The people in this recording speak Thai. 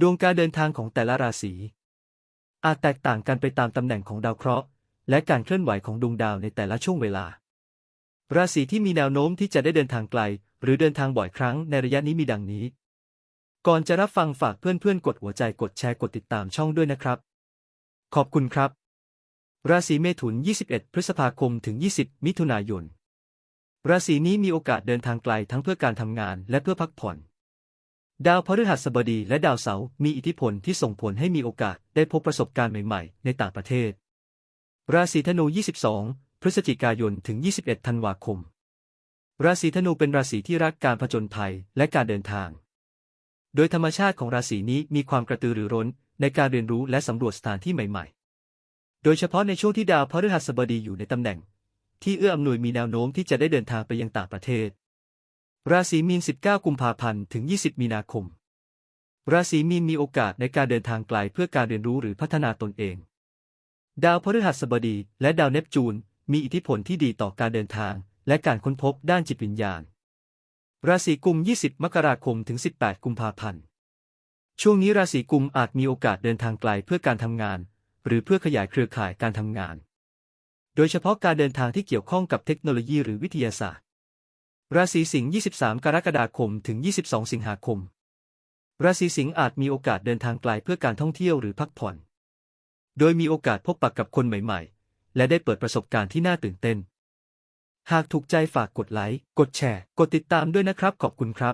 ดวงการเดินทางของแต่ละราศี อาจแตกต่างกันไปตามตำแหน่งของดาวเคราะห์ และการเคลื่อนไหวของดวงดาวในแต่ละช่วงเวลา ราศีที่มีแนวโน้มที่จะได้เดินทางไกล หรือเดินทางบ่อยครั้งในระยะนี้มีดังนี้ ก่อนจะรับฟังฝากเพื่อนๆ กดหัวใจกดแชร์กดติดตามช่องด้วยนะครับ ขอบคุณครับ ราศีเมถุน 21 พฤษภาคมถึง 20 มิถุนายน ราศีนี้มีโอกาสเดินทางไกลทั้งเพื่อการทำงานและเพื่อพักผ่อน ดาวพฤหัสบดีและดาวเสาร์มีอิทธิพลที่ส่งผลให้มีโอกาสได้พบประสบการณ์ใหม่ๆ ในต่างประเทศ ราศีธนู 22 พฤศจิกายนถึง 21 ธันวาคม ราศีธนูเป็นราศีที่รักการผจญภัยและการเดินทาง โดยธรรมชาติของราศีนี้มีความกระตือรือร้นในการเรียนรู้และสำรวจสถานที่ใหม่ ๆ โดยเฉพาะในช่วงที่ดาวพฤหัสบดีอยู่ในตำแหน่ง ที่เอื้ออำนวยมีแนวโน้มที่จะได้เดินทางไปยังต่างประเทศ ราศีมีน 19 กุมภาพันธ์ ถึง 20 มีนาคม ราศีมีนมีโอกาสในการเดินทางไกลเพื่อการเรียนรู้หรือพัฒนาตนเอง ดาวพฤหัสบดี และดาวเนปจูน มีอิทธิพลที่ดีต่อการเดินทาง และการค้นพบด้านจิตวิญญาณ ราศีกุม 20 มกราคม ถึง 18 กุมภาพันธ์ ช่วงนี้ราศีกุมอาจมีโอกาสเดินทางไกลเพื่อการทำงาน หรือเพื่อขยายเครือข่ายการทำงาน โดยเฉพาะการเดินทางที่เกี่ยวข้องกับเทคโนโลยีหรือวิทยาศาสตร์ ราศีสิงห์ 23 กรกฎาคม ถึง 22 สิงหาคม ราศีสิงห์อาจมีโอกาสเดินทางไกลเพื่อการท่องเที่ยวหรือพักผ่อน โดยมีโอกาสพบปะกับคนใหม่ๆ และได้เปิดประสบการณ์ที่น่าตื่นเต้น หากถูกใจฝากกดไลค์ กดแชร์ กดติดตามด้วยนะครับ ขอบคุณครับ